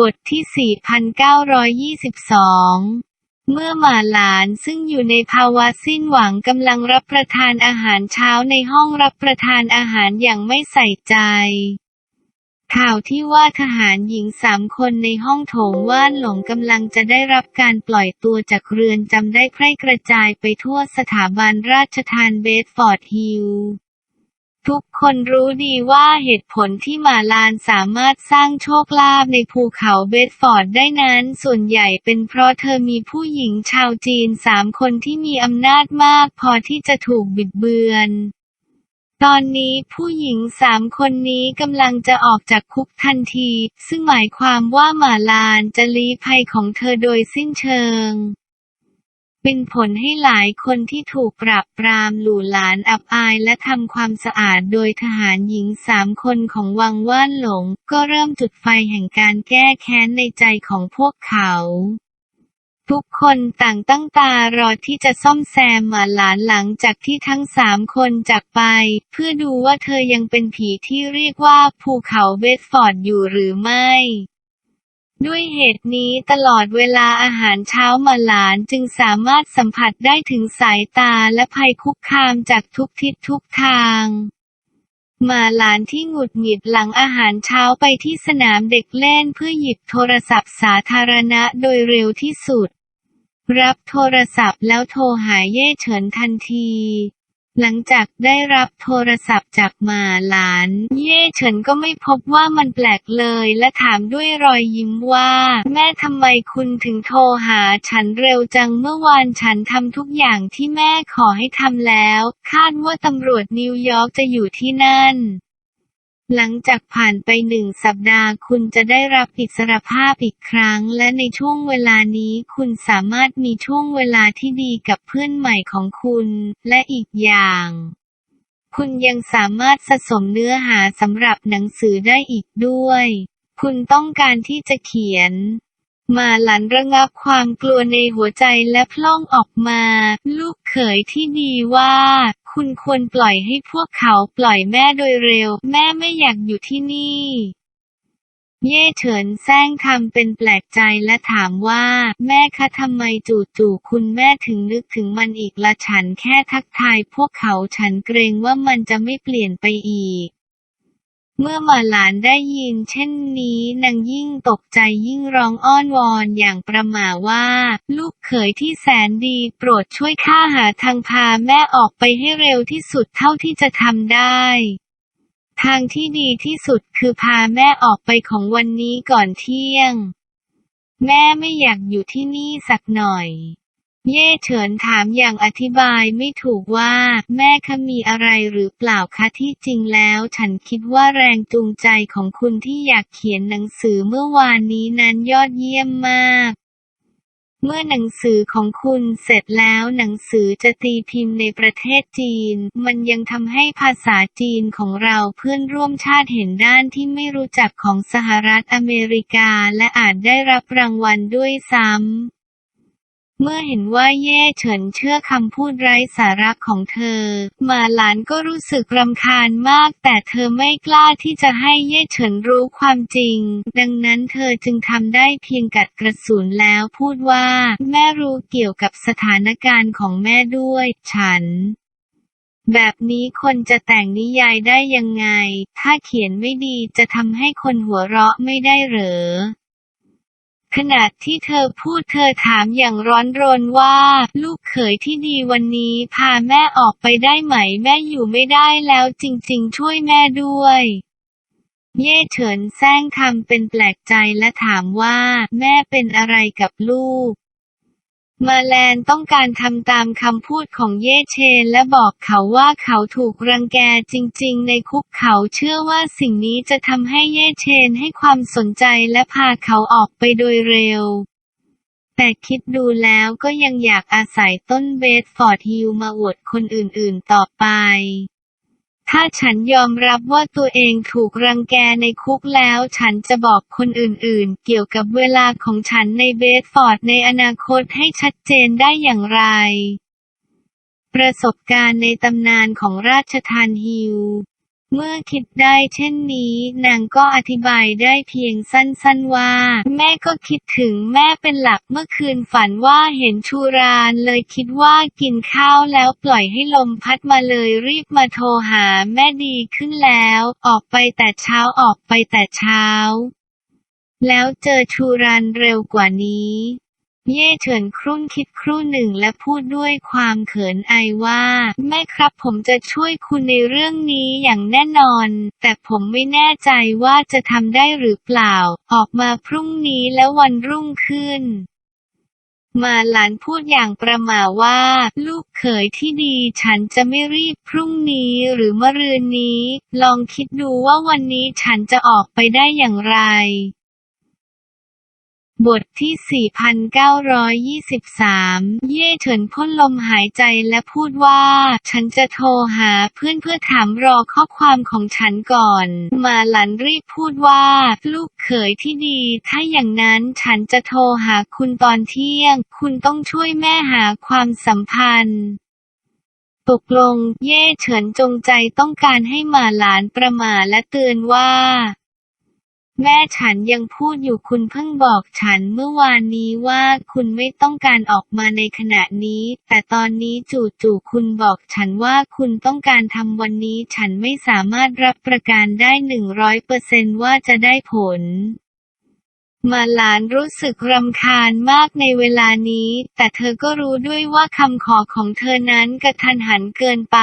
บทที่ 4,922เมื่อหมาหลานซึ่งอยู่ในภาวะสิ้นหวังกำลังรับประทานอาหารเช้าในห้องรับประทานอาหารอย่างไม่ใส่ใจ ข่าวที่ว่าทหารหญิงสามคนในห้องโถงว่านหลงกำลังจะได้รับการปล่อยตัวจากเรือนจำได้แพร่กระจายไปทั่วสถาบันราชทานเบสฟอร์ดฮิลล์ ทุกคนรู้ดีว่าเหตุผลที่หมาลานสามารถสร้างโชคลาภในภูเขาเบดฟอร์ดได้นั้น ส่วนใหญ่เป็นเพราะเธอมีผู้หญิงชาวจีนสามคนที่มีอำนาจมากพอที่จะถูกบิดเบือนตอนนี้ผู้หญิงสามคนนี้กำลังจะออกจากคุกทันที ซึ่งหมายความว่าหมาลานจะลี้ภัยของเธอโดยสิ้นเชิง เป็นผลให้หลายคนที่ถูกปราบปรามหลู่หลานอับอายและทำความสะอาดโดยทหารหญิงสามคนของวังว่านหลง ก็เริ่มจุดไฟแห่งการแก้แค้นในใจของพวกเขาทุกคนต่างตั้งตารอที่จะซ่อมแซมหมาหลานหลังจากที่ทั้งสามคนจากไป เพื่อดูว่าเธอยังเป็นผีที่เรียกว่าภูเขาเบดฟอร์ดอยู่หรือไม่ ด้วยเหตุนี้ตลอดเวลาอาหารเช้าหมาหลานจึงสามารถสัมผัสได้ถึงสายตาและภัยคุกคามจากทุกทิศทุกทางหมาหลานที่หงุดหงิดหลังอาหารเช้าไปที่สนามเด็กเล่นเพื่อหยิบโทรศัพท์สาธารณะโดยเร็วที่สุด รับโทรศัพท์แล้วโทรหาเย่เฉินทันที หลังจากได้รับโทรศัพท์จากหมาหลาน เย่เฉินก็ไม่พบว่ามันแปลกเลย และถามด้วยรอยยิ้มว่า แม่ทำไมคุณถึงโทรหาฉันเร็วจังเมื่อวานฉันทำทุกอย่างที่แม่ขอให้ทำแล้ว คาดว่าตำรวจนิวยอร์กจะอยู่ที่นั่น หลังจากผ่านไปหนึ่งสัปดาห์คุณจะได้รับอิสรภาพอีกครั้ง และในช่วงเวลานี้คุณสามารถมีช่วงเวลาที่ดีกับเพื่อนใหม่ของคุณ และอีกอย่าง คุณยังสามารถสะสมเนื้อหาสำหรับหนังสือได้อีกด้วย คุณต้องการที่จะเขียน มาหลันระงับความกลัวในหัวใจและพล่องออกมา ลูกเขยที่ดีว่า คุณควรปล่อยให้พวกเขาปล่อยแม่โดยเร็ว แม่ไม่อยากอยู่ที่นี่ เย่เฉินแซงทำเป็นแปลกใจและถามว่า แม่คะทำไมจู่ๆคุณแม่ถึงนึกถึงมันอีกละฉันแค่ทักทายพวกเขาฉันเกรงว่ามันจะไม่เปลี่ยนไปอีก เมื่อหมาหลานได้ยินเช่นนี้นางยิ่งตกใจยิ่งร้องอ้อนวอนอย่างประหม่าว่า ลูกเขยที่แสนดีโปรดช่วยข้าหาทางพาแม่ออกไปให้เร็วที่สุดเท่าที่จะทำได้ ทางที่ดีที่สุดคือพาแม่ออกไปของวันนี้ก่อนเที่ยง แม่ไม่อยากอยู่ที่นี่สักหน่อย เย่เฉินถามอย่างอธิบายไม่ถูกว่า แม่คะมีอะไรหรือเปล่าคะที่จริงแล้ว ฉันคิดว่าแรงจูงใจของคุณที่อยากเขียนหนังสือเมื่อวานนี้นั้นยอดเยี่ยมมากเมื่อหนังสือของคุณเสร็จแล้วหนังสือจะตีพิมพ์ในประเทศจีน มันยังทำให้ภาษาจีนของเราเพื่อนร่วมชาติเห็นด้านที่ไม่รู้จักของสหรัฐอเมริกาและอาจได้รับรางวัลด้วยซ้ำ เมื่อเห็นว่าเย่เฉินเชื่อคำพูดไร้สาระของเธอ มาหลานก็รู้สึกรำคาญมาก แต่เธอไม่กล้าที่จะให้เย่เฉินรู้ความจริง ดังนั้นเธอจึงทำได้เพียงกัดกระสุนแล้วพูดว่า แม่รู้เกี่ยวกับสถานการณ์ของแม่ด้วย ฉันแบบนี้คนจะแต่งนิยายได้ยังไง ถ้าเขียนไม่ดีจะทำให้คนหัวเราะไม่ได้เหรอ ขณะที่เธอพูดเธอถามอย่างร้อนรนว่า ลูกเขยที่ดีวันนี้พาแม่ออกไปได้ไหมแม่อยู่ไม่ได้แล้วจริงๆ ช่วยแม่ด้วย เย่เฉินแซงทำเป็นแปลกใจและถามว่า แม่เป็นอะไรกับลูก มาแลนต้องการทำตามคำพูดของเย่เชนและบอกเขาว่าเขาถูกรังแกจริงๆ ในคุกเขาเชื่อว่าสิ่งนี้จะทำให้เย่เชนให้ความสนใจและพาเขาออกไปโดยเร็ว แต่คิดดูแล้วก็ยังอยากอาศัยต้นเบสฟอร์ดฮิลมาอวดคนอื่นๆต่อไป ถ้าฉันยอมรับว่าตัวเองถูกรังแกในคุกแล้ว ฉันจะบอกคนอื่นๆ เกี่ยวกับเวลาของฉันในเบสฟอร์ดในอนาคตให้ชัดเจนได้อย่างไร ประสบการณ์ในตำนานของราชทานฮิว เมื่อคิดได้เช่นนี้นางก็อธิบายได้เพียงสั้นๆว่า แม่ก็คิดถึงแม่เป็นหลักเมื่อคืนฝันว่าเห็นชูรานเลยคิดว่ากินข้าวแล้วปล่อยให้ลมพัดมาเลยรีบมาโทรหาแม่ดีขึ้นแล้ว ออกไปแต่เช้าออกไปแต่เช้า แล้วเจอชูรันเร็วกว่านี้ เย่เฉินครุ่นคิดครู่หนึ่งและพูดด้วยความเขินอายว่า แม่ครับผมจะช่วยคุณในเรื่องนี้อย่างแน่นอน แต่ผมไม่แน่ใจว่าจะทำได้หรือเปล่า ออกมาพรุ่งนี้แล้ววันรุ่งขึ้นมาหลานพูดอย่างประมาว่า ลูกเขยที่ดีฉันจะไม่รีบพรุ่งนี้หรือมะรืนนี้ ลองคิดดูว่าวันนี้ฉันจะออกไปได้อย่างไร บทที่ 4,923 เย่เฉินพ่นลมหายใจและพูดว่า ฉันจะโทรหาเพื่อนเพื่อถามรอข้อความของฉันก่อน มาหลันรีบพูดว่า ลูกเขยที่ดี ถ้าอย่างนั้นฉันจะโทรหาคุณตอนเที่ยง คุณต้องช่วยแม่หาความสัมพันธ์ตกลง เย่เฉินจงใจต้องการให้หมาหลานประมาและเตือนว่า แม่ฉันยังพูดอยู่คุณเพิ่งบอกฉันเมื่อวานนี้ว่าคุณไม่ต้องการออกมาในขณะนี้ แต่ตอนนี้จู่ๆคุณบอกฉันว่าคุณต้องการทำวันนี้ฉันไม่สามารถรับประกันได้หนึ่งร้อยเปอร์เซนว่าจะได้ผลมาหลานรู้สึกรำคาญมากในเวลานี้ แต่เธอก็รู้ด้วยว่าคำขอของเธอนั้นกระทันหันเกินไป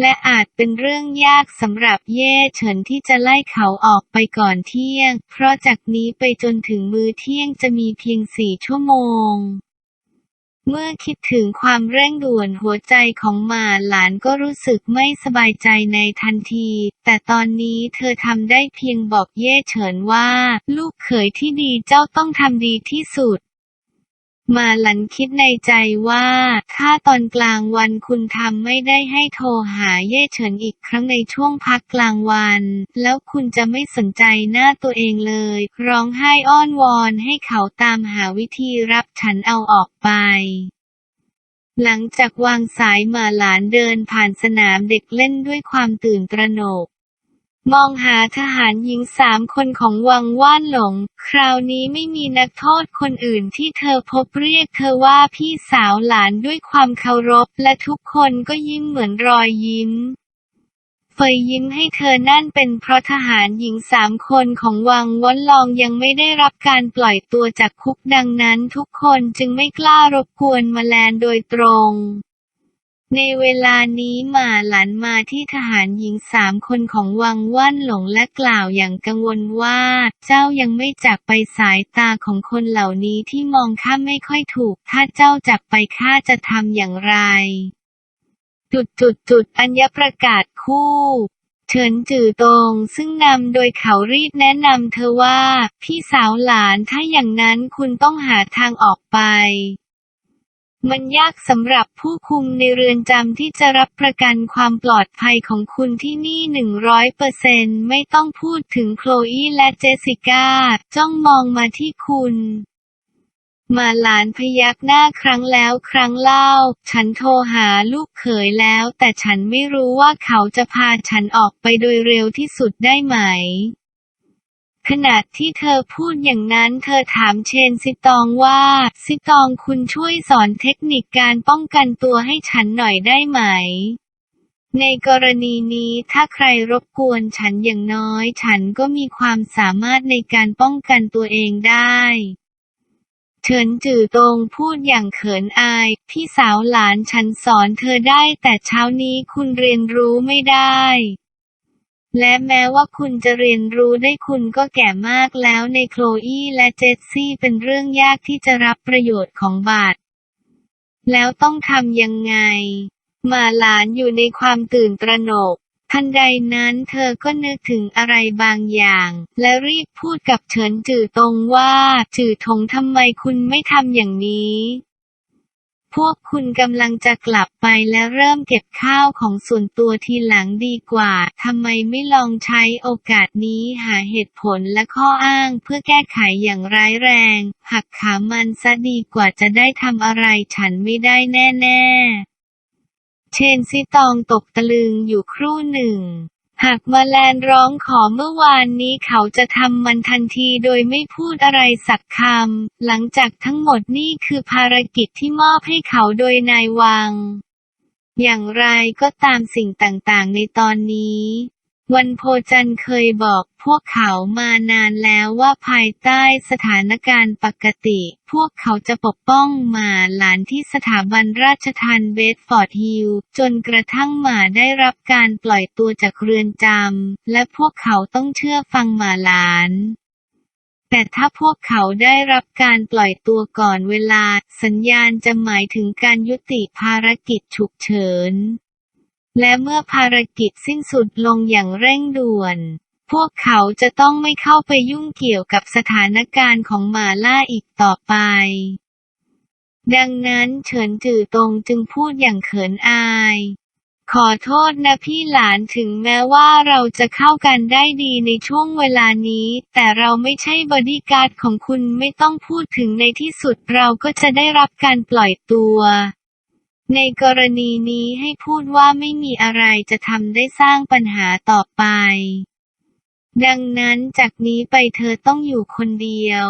และอาจเป็นเรื่องยากสำหรับเย่เฉินที่จะไล่เขาออกไปก่อนเที่ยง เพราะจากนี้ไปจนถึงมื้อเที่ยงจะมีเพียงสี่ชั่วโมง เมื่อคิดถึงความเร่งด่วนหัวใจของหมาหลานก็รู้สึกไม่สบายใจในทันที แต่ตอนนี้เธอทำได้เพียงบอกเย่เฉินว่า ลูกเขยที่ดีเจ้าต้องทำดีที่สุด มาหลันคิดในใจว่า ถ้าตอนกลางวันคุณทำไม่ได้ให้โทรหาเย่เฉินอีกครั้งในช่วงพักกลางวัน แล้วคุณจะไม่สนใจหน้าตัวเองเลย ร้องไห้อ้อนวอนให้เขาตามหาวิธีรับฉันเอาออกไปหลังจากวางสายมาหลานเดินผ่านสนามเด็กเล่นด้วยความตื่นตระหนก มองหาทหารหญิงสามคนของวังว่านหลง คราวนี้ไม่มีนักโทษคนอื่นที่เธอพบเรียกเธอว่าพี่สาวหลานด้วยความเคารพ และทุกคนก็ยิ้มเหมือนรอยยิ้ม เฟยยิ้มให้เธอนั่นเป็นเพราะทหารหญิงสามคนของวังวอนลองยังไม่ได้รับการปล่อยตัวจากคุกดังนั้นทุกคนจึงไม่กล้ารบกวนมาแลนโดยตรง ในเวลานี้หมาหลันมาที่ทหารหญิงสามคนของวังว่านหลงและกล่าวอย่างกังวลว่า เจ้ายังไม่จากไปสายตาของคนเหล่านี้ที่มองข้ามไม่ค่อยถูก ถ้าเจ้าจากไปข้าจะทำอย่างไร จุดจุดจุดอัญญประกาศคู่เฉินจือตงซึ่งนำโดยเขารีบแนะนำเธอว่า พี่สาวหลานถ้าอย่างนั้นคุณต้องหาทางออกไป มันยากสำหรับผู้คุมในเรือนจำที่จะรับประกันความปลอดภัยของคุณที่นี่หนึ่งร้อยเปอร์เซนไม่ต้องพูดถึงโคลอีและเจสสิก้า จ้องมองมาที่คุณมาหลานพยักหน้าครั้งแล้วครั้งเล่า ฉันโทรหาลูกเขยแล้ว แต่ฉันไม่รู้ว่าเขาจะพาฉันออกไปโดยเร็วที่สุดได้ไหม ขณะที่เธอพูดอย่างนั้นเธอถามเชนซิตองว่า ซิตองคุณช่วยสอนเทคนิคการป้องกันตัวให้ฉันหน่อยได้ไหม ในกรณีนี้ถ้าใครรบกวนฉันอย่างน้อย ฉันก็มีความสามารถในการป้องกันตัวเองได้เฉินจือตรงพูดอย่างเขินอาย พี่สาวหลานฉันสอนเธอได้แต่เช้านี้คุณเรียนรู้ไม่ได้ และแม้ว่าคุณจะเรียนรู้ได้คุณก็แก่มากแล้วในโคลอี้และเจสซี่เป็นเรื่องยากที่จะรับประโยชน์ของบาท แล้วต้องทำยังไงหมาหลานอยู่ในความตื่นตระหนก ทันใดนั้นเธอก็นึกถึงอะไรบางอย่าง และรีบพูดกับเฉินจือตรงว่า จือทงทำไมคุณไม่ทำอย่างนี้ พวกคุณกำลังจะกลับไปและเริ่มเก็บข้าวของส่วนตัวทีหลังดีกว่า ทำไมไม่ลองใช้โอกาสนี้หาเหตุผลและข้ออ้างเพื่อแก้ไขอย่างร้ายแรง หักขามันซะดีกว่าจะได้ทำอะไรฉันไม่ได้แน่ ๆ เชนซิตองตกตะลึงอยู่ครู่หนึ่ง หากมาแลนร้องขอเมื่อวานนี้เขาจะทำมันทันทีโดยไม่พูดอะไรสักคำ หลังจากทั้งหมดนี่คือภารกิจที่มอบให้เขาโดยนายวัง อย่างไรก็ตามสิ่งต่างๆในตอนนี้ วันโพจันเคยบอกพวกเขามานานแล้วว่าภายใต้สถานการณ์ปกติ พวกเขาจะปกป้องหมาหลานที่สถาบันราชทัณฑ์เบดฟอร์ดฮิลจนกระทั่งหมาได้รับการปล่อยตัวจากเรือนจำและพวกเขาต้องเชื่อฟังหมาหลานแต่ถ้าพวกเขาได้รับการปล่อยตัวก่อนเวลา สัญญาณจะหมายถึงการยุติภารกิจฉุกเฉิน และเมื่อภารกิจสิ้นสุดลงอย่างเร่งด่วน พวกเขาจะต้องไม่เข้าไปยุ่งเกี่ยวกับสถานการณ์ของหมาล่าอีกต่อไป ดังนั้นเฉินจื่อตงจึงพูดอย่างเขินอาย ขอโทษนะพี่หลานถึงแม้ว่าเราจะเข้ากันได้ดีในช่วงเวลานี้ แต่เราไม่ใช่บอดี้การ์ดของคุณไม่ต้องพูดถึงในที่สุดเราก็จะได้รับการปล่อยตัว ในกรณีนี้ให้พูดว่าไม่มีอะไรจะทำได้สร้างปัญหาต่อไป ดังนั้นจากนี้ไปเธอต้องอยู่คนเดียว